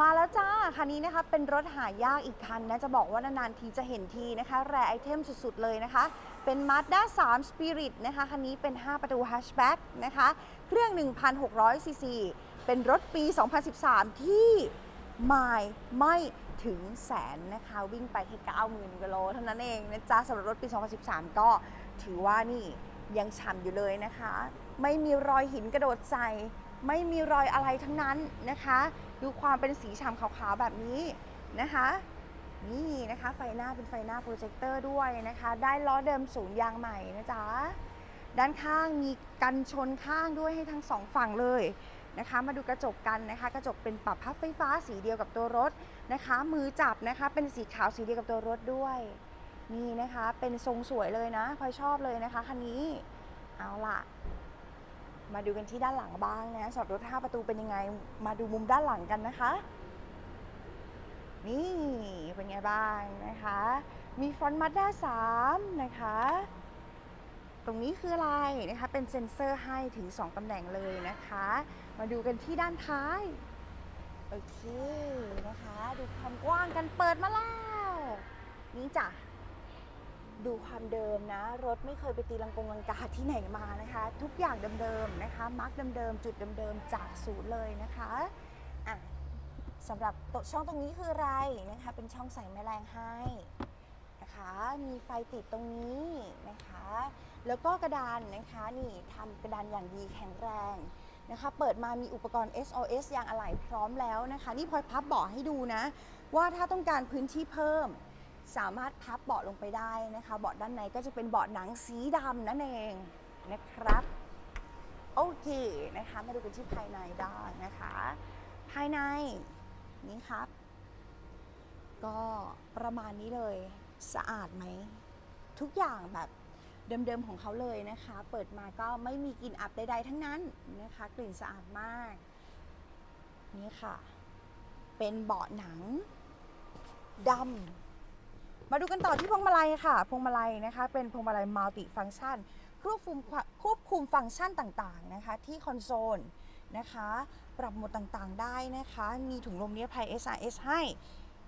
มาแล้วจ้าคันนี้นะคะเป็นรถหายากอีกคันนะจะบอกว่านานๆทีจะเห็นทีนะคะ แรไอเทมสุดๆเลยนะคะ เป็น Mazda 3 Spirit นะคะคันนี้เป็น 5 ประตู hatchback นะคะ เครื่อง 1,600 ซีซี เป็นรถปี 2013 ที่ไมล์ไม่ถึงแสนนะคะ วิ่งไปแค่90,000กิโลเท่านั้นเองนะจ๊ะสำหรับรถปี 2013 ก็ถือว่านี่ยังฉ่ำอยู่เลยนะคะ ไม่มีรอยหินกระโดดใส่ ไม่มีรอยอะไรทั้งนั้นนะคะ ดูความเป็นสีฉ่ำขาวๆแบบนี้นะคะ นี่นะคะไฟหน้าเป็นไฟหน้าโปรเจคเตอร์ด้วยนะคะ ได้ล้อเดิมศูนย์ยางใหม่นะจ๊ะด้านข้างมีกันชนข้างด้วยให้ทั้งสองฝั่งเลยนะคะ มาดูกระจกกันนะคะ กระจกเป็นปรับพับไฟฟ้าสีเดียวกับตัวรถนะคะ มือจับนะคะเป็นสีขาวสีเดียวกับตัวรถด้วยนี่นะคะเป็นทรงสวยเลยนะพลอยชอบเลยนะคะคันนี้เอาล่ะ มาดูกันที่ด้านหลังบ้างนะสำหรับรถ 5 ประตูเป็นยังไง มาดูมุมด้านหลังกันนะคะ นี่เป็นไงบ้างนะคะ มีฟอนต์มาด้า3นะคะ ตรงนี้คืออะไรนะคะ เป็นเซ็นเซอร์ให้ถึง 2ตำแหน่งเลยนะคะ มาดูกันที่ด้านท้าย โอเคนะคะ ดูความกว้างกันเปิดมาแล้ว นี่จ้ะ ดูความเดิมนะ รถไม่เคยไปตีลังกงลังกาที่ไหนมานะคะ ทุกอย่างเดิมๆนะคะมาร์กเดิมๆจุดเดิมๆจากศูนย์เลยนะคะอะสำหรับตช่องตรงนี้คืออะไรนะคะ เป็นช่องใส่แมลงให้นะคะมีไฟติดตรงนี้นะคะ แล้วก็กระดานนะคะนี่ทำกระดานอย่างดีแข็งแรงนะคะ เปิดมามีอุปกรณ์ SOS ยางอะไหล่พร้อมแล้วนะคะ นี่พลอยพับเบาะให้ดูนะ ว่าถ้าต้องการพื้นที่เพิ่ม สามารถพับเบาะลงไปได้นะคะ เบาะด้านในก็จะเป็นเบาะหนังสีดำนั่นเองนะครับ โอเคนะคะ มาดูกันที่ภายในได้นะคะ ภายในนี่ครับ ก็ประมาณนี้เลยสะอาดไหม ทุกอย่างแบบเดิมๆของเขาเลยนะคะ เปิดมาก็ไม่มีกลิ่นอับใดๆทั้งนั้นนะคะ กลิ่นสะอาดมาก นี่ค่ะ เป็นเบาะหนังดำ มาดูกันต่อที่พวงมาลัยค่ะ พวงมาลัยนะคะ เป็นพวงมาลัยมัลติฟัง c t ชันควบคุมควบคุมฟังก์ชันต่างๆนะคะ ที่คอนโซลนะคะ ปรับโหมดต่างๆได้นะคะ มีถุงลมนิรภัย SRS ให้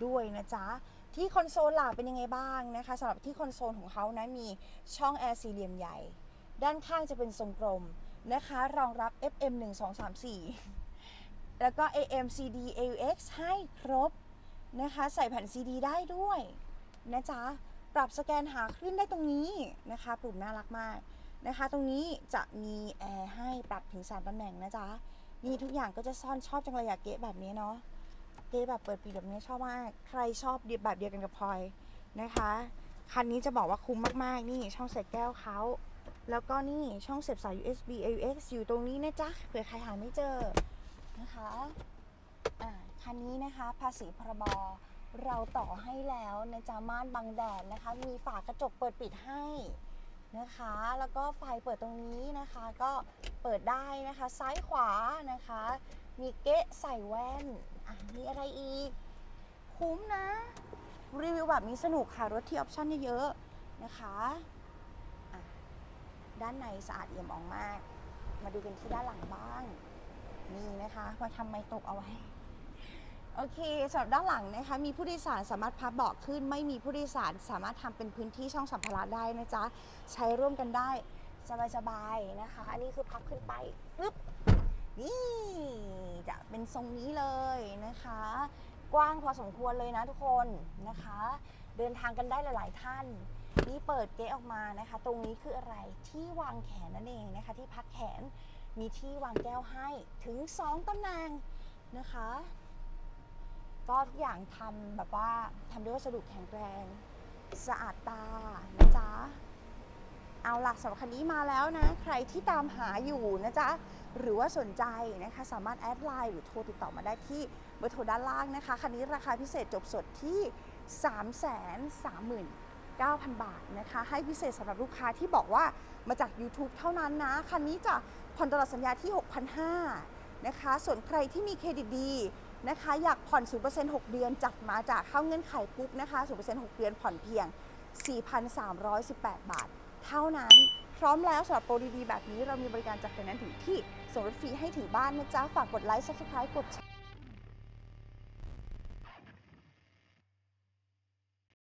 ด้วยนะจ๊ะ ที่คอนโซลหล่ะเป็นยังไงบ้างนะคะสำหรับที่คอนโซลของเขานะมีช่องแอร์สี่เหลี่ยมใหญ่ ด้านข้างจะเป็นทรงกลมนะคะ รองรับ FM 1 2 3 4 แล้วก็ AM CD AUX ให้ครบนะคะ ใส่แผ่น CD ได้ด้วย นะจ๊ะ ปรับสแกนหาคลื่นได้ตรงนี้นะคะ ปุ่มน่ารักมากนะคะ ตรงนี้จะมีแอร์ให้ปรับถึง 3ตำแหน่งนะจ๊ะ นี่ทุกอย่างก็จะซ่อนชอบจังเลยอยากเก๊ะแบบนี้เนาะ เก๊ะแบบเปิดปิดแบบนี้ชอบมาก ใครชอบเดียแบบเดียวกันกับพลอยนะคะ คันนี้จะบอกว่าคุ้มมากๆ นี่ช่องใส่แก้วเขาแล้วก็นี่ช่องเสียบสาย USB AUX อยู่ตรงนี้นะจ๊ะ เผื่อใครหาไม่เจอนะคะ อ่า คันนี้นะคะ ภาษีพรบ เราต่อให้แล้วนะจ๊ะม่านบังแดดนะคะ มีฝากระจกเปิดปิดให้นะคะ แล้วก็ไฟเปิดตรงนี้นะคะ ก็เปิดได้นะคะ ซ้ายขวานะคะ มีเก๊ะใส่แว่นอะมีอะไรอีก คุ้มนะ รีวิวแบบนี้สนุกค่ะ รถที่ออปชั่นเยอะๆนะคะะด้านในสะอาดเอี่ยมอ่องมาก มาดูกันที่ด้านหลังบ้าง นี่นะคะมาทำไม้ตกเอาไว้ โอเคสำหรับด้านหลังนะคะมีผู้โดยสารสามารถพับเบาะขึ้น ไม่มีผู้โดยสารสามารถทำเป็นพื้นที่ช่องสัมภาระได้นะจ๊ะใช้ร่วมกันได้สบายๆนะคะ อันนี้คือพับขึ้นไปปึ๊บนี่จะเป็นทรงนี้เลยนะคะ กว้างพอสมควรเลยนะทุกคนนะคะ เดินทางกันได้หลาย ๆ ท่าน นี่เปิดเก๊ออกมานะคะ ตรงนี้คืออะไรที่วางแขนนั่นเองนะคะ ที่พักแขนมีที่วางแก้วให้ถึง 2ตำแหน่งนะคะ ก็ทุกอย่างทำแบบว่าทำด้วยวัสดุแข็งแรง สะอาดตานะจ๊ะ เอาล่ะสำหรับคันนี้มาแล้วนะ ใครที่ตามหาอยู่นะจ๊ะ หรือว่าสนใจนะคะ สามารถแอดไลน์หรือโทรติดต่อมาได้ที่เบอร์โทรด้านล่างนะคะ คันนี้ราคาพิเศษจบสดที่ 3 3 9 0 0 0 บาทนะคะ ให้พิเศษสำหรับลูกค้าที่บอกว่ามาจาก YouTube เท่านั้นนะ คันนี้จะผ่อนตลอดสัญญาที่ 6,500นะคะ ส่วนใครที่มีเครดิตดี นะคะ อยากผ่อน 0% 6 เดือน จัดมาจากเข้าเงื่อนไขปุ๊บนะคะ 0% 6 เดือนผ่อนเพียง 4,318 บาท เท่านั้น พร้อมแล้วสำหรับโปรดีๆ แบบนี้เรามีบริการจัดไฟแนนซ์ถึงที่ส่งรถฟรีให้ถึงบ้านนะจ๊ะ ฝากกดไลค์ Subscribe กดแชร์